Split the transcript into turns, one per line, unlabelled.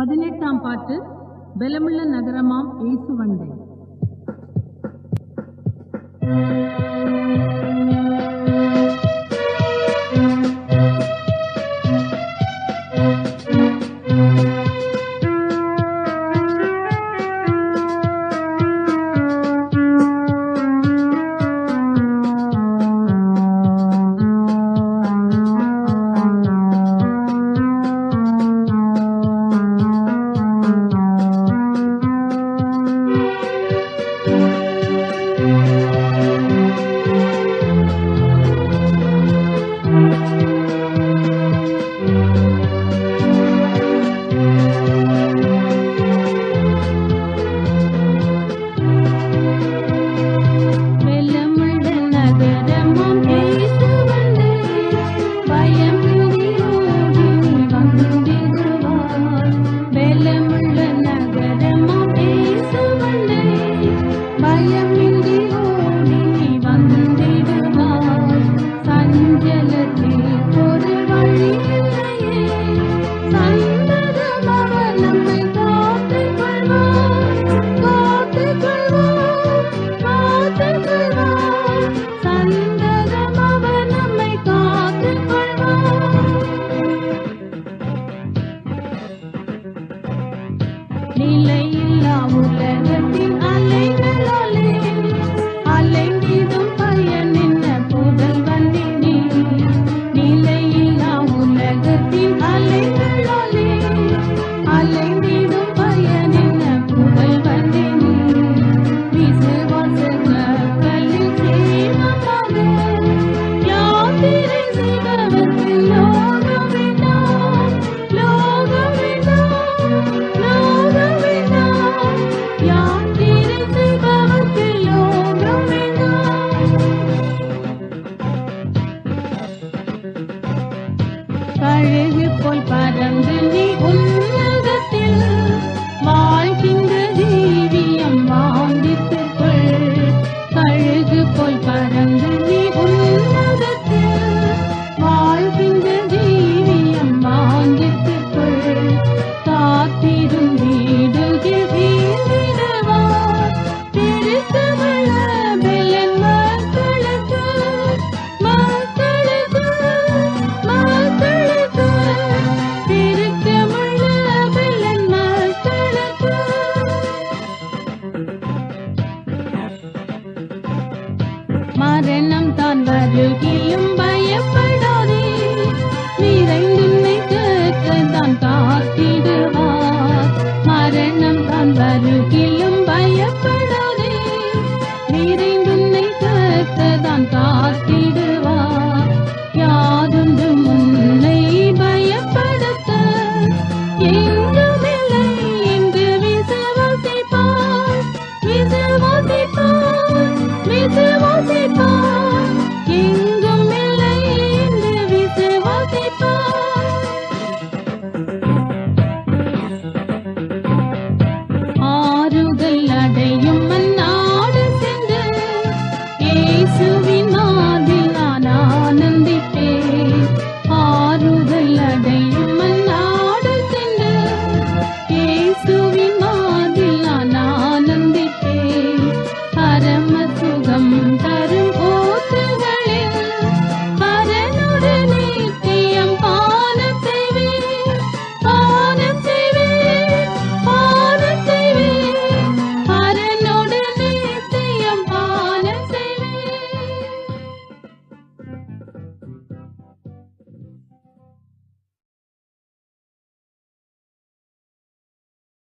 பதினெட்டாம் பாட்டு பெலமுள்ள நகரமாம் ஏசுவண்டை நிலையில்லா உலகத்தில் அழகு போல் பறந்து மரணம் தான் வருகியும்